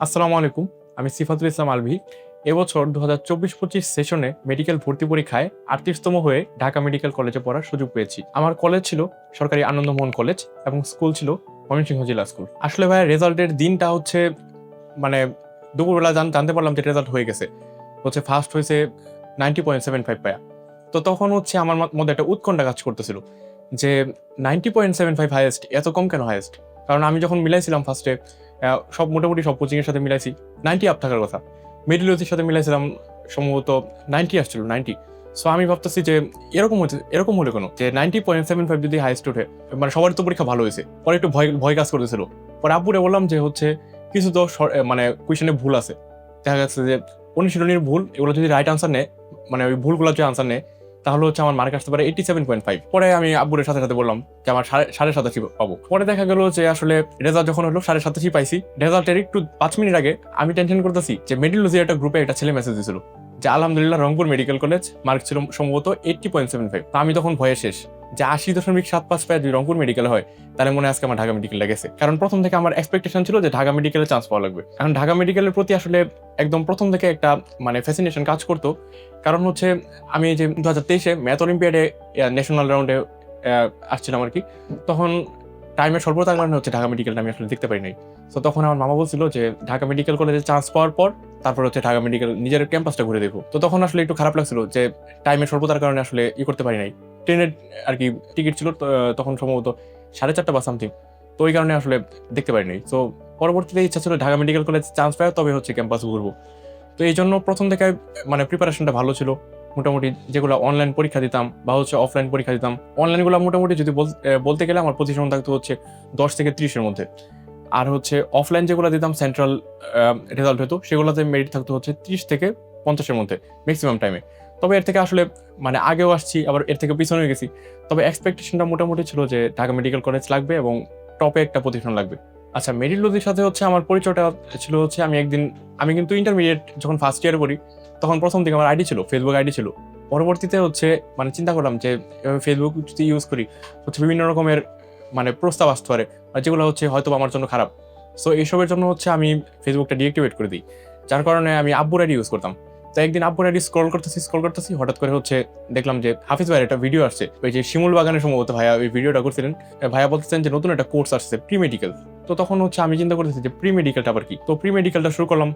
আসসালামু আলাইকুম, আমি সিফাতুল ইসলাম আলভি। এবছর দু হাজার চব্বিশ পঁচিশ সেশনে মেডিকেল ভর্তি পরীক্ষায় আটত্রিশতম হয়ে ঢাকা মেডিকেল কলেজে পড়ার সুযোগ পেয়েছি। আমার কলেজ ছিল সরকারি আনন্দমোহন কলেজ এবং স্কুল ছিল ময়মনসিংহ জেলা স্কুল। আসলে ভাই, রেজাল্টের দিনটা হচ্ছে মানে দুপুরবেলা জান- জানতে পারলাম যে রেজাল্ট হয়ে গেছে। হচ্ছে ফার্স্ট হয়েছে নাইনটি পয়েন্ট সেভেন ফাইভ পায়া। তো তখন হচ্ছে আমার মধ্যে একটা উৎকণ্ঠা কাজ করতেছিল যে ninety point seven five highest, এত কম কেন হাইয়েস্ট? কারণ আমি যখন মিলাইছিলাম ফার্স্টে সব মোটামুটি সব কোচিংয়ের সাথে মিলাইছি। নাইনটি আপ থাকার কথা। মিডিলজির সাথে মিলাইছিলাম সম্ভবত নাইনটি আসছিল নাইনটি সো আমি ভাবতেছি যে এরকম হচ্ছে এরকম হলে কোনো, যে নাইনটি পয়েন্ট সেভেন ফাইভ যদি হাইস্ট ওঠে মানে সবার তো পরীক্ষা ভালো হয়েছে। পরে একটু ভয় ভয় কাজ করতেছিল। পরে আব্বুরে বললাম যে হচ্ছে, কিছু তো মানে কুয়েশনে ভুল আছে। দেখা যাচ্ছে যে অনুশীলনীর ভুল, এগুলো যদি রাইট আনসার নেয় মানে ওই ভুলগুলো যদি আনসার নেয় তাহলে হচ্ছে আমার মার্ক আসতে পারে এইটি সেভেন পয়েন্ট ফাইভ পরে আমি আব্বুরের সাথে সাথে বললাম যে আমার সাড়ে সাড়ে সাতাশি পাবো। পরে দেখা গেল যে আসলে রেজাল্ট যখন হলো সাড়ে সাতাশি পাইছি রেজাল্টের একটু পাঁচ মিনিট আগে আমি টেনশন করতেছি যে মেডিলজি একটা গ্রুপে একটা ছেলে মেসেজ দিয়েছিল যে আলহামদুলিল্লাহ রংপুর মেডিকেল কলেজ মার্ক ছিল সম্ভবত এইটটি পয়েন্ট সেভেন ফাইভ আমি তখন ভয়ে শেষ। যে আশি দশমিক সাত পাঁচ পায় যদি রংপুর মেডিকেল হয়, তাহলে মনে আজকে আমার ঢাকা মেডিকেলে গেছে। কারণ প্রথম থেকে আমার এক্সপেকটেশন ছিল যে ঢাকা মেডিকেলে চান্স পাওয়া লাগবে। কারণ ঢাকা মেডিকেলের প্রতি আসলে একদম প্রথম থেকে একটা মানে ফ্যাসিনেশন কাজ করতো। কারণ হচ্ছে আমি যে দু হাজার তেইশে ম্যাথ অলিম্পিয়াডে ন্যাশনাল রাউন্ডে আসছিলাম আর কি, তখন টাইমের স্বল্পতার কারণে হচ্ছে ঢাকা মেডিকেলটা আমি আসলে দেখতে পারি নাই। তো তখন আমার মামা বলছিল যে ঢাকা মেডিকেল কলেজে চান্স পাওয়ার পর, তারপর হচ্ছে ঢাকা মেডিকেল নিজের ক্যাম্পাসটা ঘুরে দেখো। তো তখন আসলে একটু খারাপ লাগছিল যে টাইমের স্বল্পতার কারণে আসলে ই করতে পারি নাই। ট্রেনের আর কি টিকিট ছিল তখন সম্ভবত সাড়ে চারটা বা সামথিং তো ওই কারণে আসলে দেখতে পারি নাই তো পরবর্তীতে ইচ্ছা ছিল ঢাকা মেডিকেল কলেজ চান্স পায়, তবে হচ্ছে ক্যাম্পাস ঘুরবো। তো এই জন্য প্রথম থেকে মানে প্রিপারেশনটা ভালো ছিল। মোটামুটি যেগুলো অনলাইন পরীক্ষা দিতাম বা হচ্ছে অফলাইন পরীক্ষা দিতাম অনলাইনগুলো মোটামুটি যদি বল- বলতে গেলে আমার পজিশন থাকতো হচ্ছে দশ থেকে ত্রিশের মধ্যে। আর হচ্ছে অফলাইন যেগুলো দিতাম সেন্ট্রাল রেজাল্ট হতো, সেগুলোতে মেরিট থাকতো হচ্ছে ত্রিশ থেকে পঞ্চাশের মধ্যে ম্যাক্সিমাম টাইমে তবে এর থেকে আসলে মানে আগেও আসছি, আবার এর থেকে পিছনে গেছি। তবে এক্সপেকটেশনটা মোটামুটি ছিল যে ঢাকা মেডিকেল কলেজ লাগবে এবং টপে একটা প্রতিষ্ঠান লাগবে। আচ্ছা মেডিলোজির সাথে হচ্ছে আমার পরিচয়টা ছিল হচ্ছে আমি একদিন, আমি কিন্তু ইন্টারমিডিয়েট যখন ফার্স্ট ইয়ার পড়ি, তখন প্রথম থেকে আমার আইডি ছিল ফেসবুক আইডি ছিল। পরবর্তীতে হচ্ছে মানে চিন্তা করলাম যে ফেসবুক যদি ইউজ করি, হচ্ছে বিভিন্ন রকমের মানে প্রস্তাব আসতে পারে আর যেগুলো হচ্ছে হয়তো আমার জন্য খারাপ। সো এইসবের জন্য হচ্ছে আমি ফেসবুকটা ডিএক্টিভেট করে দিই। যার কারণে আমি আব্বুর আইডি ইউজ করতাম। তো একদিন আব্বু আইডি স্ক্রল করতেছি স্ক্রল করতেছি, হঠাৎ করে হচ্ছে দেখলাম যে হাফিজ ভাইয়ের একটা ভিডিও আসছে। ওই যে শিমুল বাগানের সম্ভবত ভাইয়া ওই ভিডিওটা করছিলেন। ভাইয়া বলতেছেন যে নতুন একটা কোর্স আসছে প্রি মেডিকেল তো তখন হচ্ছে আমি চিন্তা করতেছি যে প্রি মেডিকেলটা আবার কি? তো প্রি মেডিকেলটা শুরু করলাম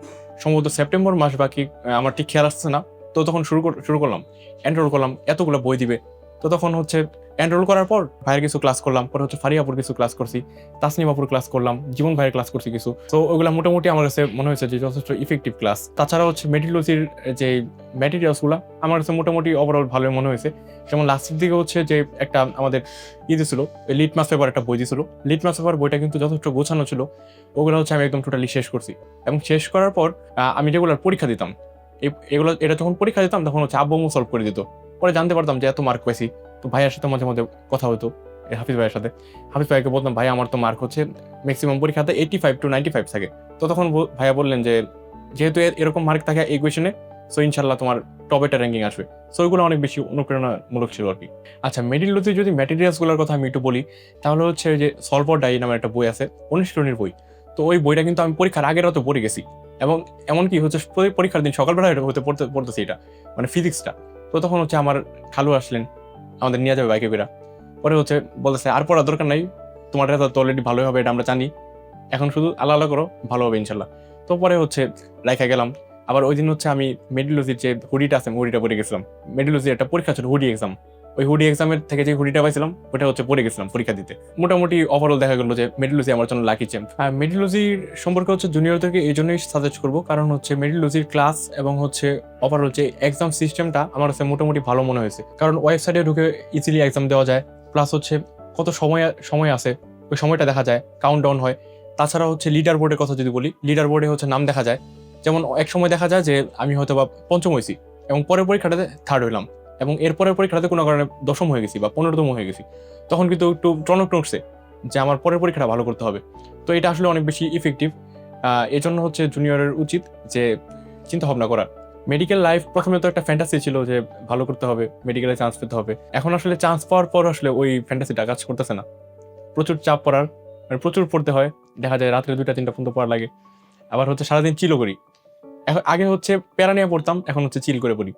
সম্ভবত সেপ্টেম্বর মাস বাকি আমার ঠিক খেয়াল আসছে না। তো তখন শুরু শুরু করলাম এনরোল করলাম, এতগুলো বই দিবে। তো তখন হচ্ছে এনরোল করার পর ভাইয়ের কিছু ক্লাস করলাম, পরে হচ্ছে ফারিয়াপুর কিছু ক্লাস করছি, তাসনিমাপুর ক্লাস করলাম, জীবন ভাইয়ের ক্লাস করছি কিছু। তো ওগুলো মোটামুটি আমার কাছে মনে হয়েছে যে যথেষ্ট ইফেক্টিভ ক্লাস তাছাড়া হচ্ছে মেডিলজির যে ম্যাটেরিয়ালসগুলো আমার কাছে মোটামুটি ওভারঅল ভালোই মনে হয়েছে। যেমন লাস্টের দিকে হচ্ছে যে একটা আমাদের ই দিছিল লিটমাস পেপার একটা বই দিছিল। লিটমাস পেপার বইটা কিন্তু যথেষ্ট গোছানো ছিল। ওগুলো হচ্ছে আমি একদম টোটালি শেষ করছি। এবং শেষ করার পর আমি রেগুলার পরীক্ষা দিতাম। এগুলো, এটা যখন পরীক্ষা দিতাম, তখন হচ্ছে আব্বু সলভ করে দিত। পরে জানতে পারতাম যে এত মার্ক পেয়েছি তো ভাইয়ের সাথে মাঝে মাঝে কথা হতো হাফিজ ভাইয়ের সাথে। হাফিজ ভাইকে বলতাম, ভাই, আমার তো মার্ক হচ্ছে ম্যাক্সিমাম পরীক্ষাতে eighty five to ninety five থাকে। তো তখন ভাইয়া বললেন যে, যেহেতু এরকম মার্ক থাকে এই কোয়েশনে সো ইনশাল্লাহ তোমার টপ একটা র্যাঙ্কিং আসবে। সো ওইগুলো অনেক বেশি অনুপ্রেরণামূলক ছিল আর কি। আচ্ছা মেডিলতে যদি ম্যাটেরিয়ালসগুলোর কথা আমি একটু বলি, তাহলে হচ্ছে যে সলভর ডাই নামের একটা বই আছে অনুশীলনীর বই। তো ওই বইটা কিন্তু আমি পরীক্ষার আগের রাতে পড়ে গেছি। এবং এমনকি হচ্ছে পরীক্ষার দিন সকালবেলা হতে পড়তে পড়তেছি এটা মানে ফিজিক্সটা তো তখন হচ্ছে আমার খালু আসলেন, আমাদের নিয়ে যাবে বাইকে বেরা পরে হচ্ছে বলতেছে, আর পড়ার দরকার নাই, তোমার তো অলরেডি ভালোই হবে, এটা আমরা জানি। এখন শুধু আল্লাহ আল্লাহ করো, ভালো হবে ইনশাল্লাহ। তো পরে হচ্ছে রাইখা গেলাম, আবার ওই দিন হচ্ছে আমি মেডিলজির যে হুডিটা আছে হুডিটা পড়ে গেছিলাম। মেডিলজির একটা পরীক্ষা ছিল হুডি এক্সাম ওই হুডি এক্সামের থেকে যে হুডিটা পাইছিলাম ওটা হচ্ছে পড়ে গেছিলাম পরীক্ষা দিতে। মোটামুটি ওভারঅল দেখা গেলো যে মেডিলজি আমার জন্য লাকি চ্যাম্প আর মেডিলজির সম্পর্কে হচ্ছে জুনিয়রদেরকে এই জন্যই সাজেস্ট করব, কারণ হচ্ছে মেডিলজির ক্লাস এবং হচ্ছে ওভারঅল যে এক্সাম সিস্টেমটা আমার কাছে মোটামুটি ভালো মনে হয়েছে। কারণ ওয়েবসাইটে ঢুকে ইজিলি এক্সাম দেওয়া যায় প্লাস হচ্ছে কত সময় সময় আছে ওই সময়টা দেখা যায় কাউন্ট ডাউন হয়। তাছাড়া হচ্ছে লিডার বোর্ডের কথা যদি বলি লিডার বোর্ডে হচ্ছে নাম দেখা যায়। যেমন এক সময় দেখা যায় যে আমি হয়তো বা পঞ্চম হয়েছি এবং পরের পরীক্ষাটাতে থার্ড হইলাম। এবং এরপরের পরীক্ষাটাতে কোনো কারণে দশম হয়ে গেছি বা পনেরোতম হয়ে গেছি। তখন কিন্তু একটু টনক টনকছে যে আমার পরের পরীক্ষাটা ভালো করতে হবে। তো এটা আসলে অনেক বেশি ইফেক্টিভ এজন্য হচ্ছে জুনিয়রের উচিত যে চিন্তা ভাবনা করা মেডিকেল লাইফ প্রথমে তো একটা ফ্যান্টাসি ছিল যে ভালো করতে হবে মেডিকেলে চান্স পেতে হবে। এখন আসলে চান্স পাওয়ার পর আসলে ওই ফ্যান্টাসিটা কাজ করতেছে না। প্রচুর চাপ পড়ার মানে প্রচুর পড়তে হয়। দেখা যায় রাত্রে দুইটা, তিনটা পর্যন্ত পড়া লাগে। আবার হচ্ছে সারাদিন চিলও করি। এখন আগে হচ্ছে প্যারা নিয়ে পড়তাম, এখন হচ্ছে চিল করে পড়ি।